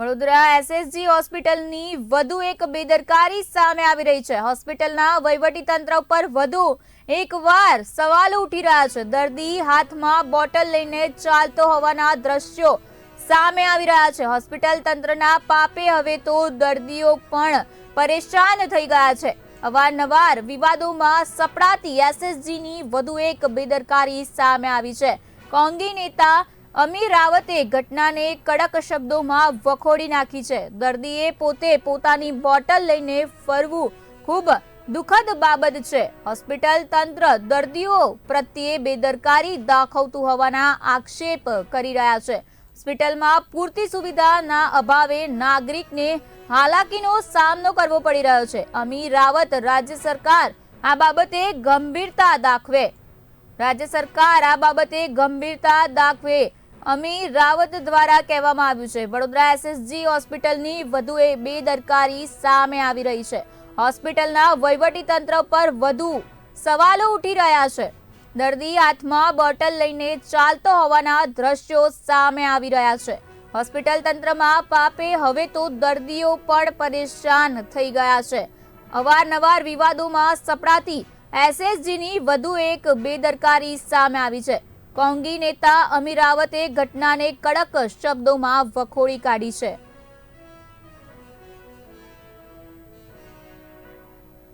Vadodara SSG હોસ્પિટલની વધુ એક બેદરકારી સામે આવી રહી છે. હોસ્પિટલના વહીવટી તંત્ર પર વધુ એકવાર સવાલો ઉઠી રહ્યા છે. દર્દી હાથમાં બોટલ લઈને ચાલતો હોવાના દ્રશ્યો સામે આવી રહ્યા છે. હોસ્પિટલ તંત્રના પાપે હવે તો દર્દીઓ પણ પરેશાન થઈ ગયા છે. અવારનવાર વિવાદોમાં સપડાતી એસએસજીની વધુ એક બેદરકારી સામે આવી છે. કોંગી નેતા અમીર રાવતે ઘટનાને કડક શબ્દોમાં વખોડી નાખી છે. દર્દીએ પોતે પોતાની બોટલ લઈને ફરવું ખૂબ દુઃખદ બાબત છે. હોસ્પિટલ તંત્ર દર્દીઓ પ્રત્યે બેદરકારી દાખવતું હોવાના આક્ષેપ કરી રહ્યા છે. હોસ્પિટલમાં પૂરતી સુવિધાના અભાવે નાગરિકને હાલાકીનો સામનો કરવો પડી રહ્યો છે. અમી રાવત રાજ્ય સરકાર આ બાબતે ગંભીરતા દાખવે. રાજ્ય સરકાર આ બાબતે ગંભીરતા દાખવે. અમીર રાવત દ્વારા કહેવામાં આવ્યું છે, વડોદરા એસએસજી હોસ્પિટલની વધુ એ બેદરકારી સામે આવી રહી છે. હોસ્પિટલના વહીવટી તંત્ર પર વધુ સવાલો ઉઠી રહ્યા છે. દર્દી હાથમાં બોટલ લઈને ચાલતો હોવાના દ્રશ્યો સામે આવી રહ્યા છે. હોસ્પિટલ તંત્રમાં પાપે હવે તો દર્દીઓ પણ પરેશાન થઈ ગયા છે. અવારનવાર વિવાદોમાં સપડાતી એસએસજીની વધુ એક બેદરકારી સામે આવી છે. કોંગી નેતા અમીરાવતે ઘટનાને કડક શબ્દોમાં વખોડી કાઢી છે.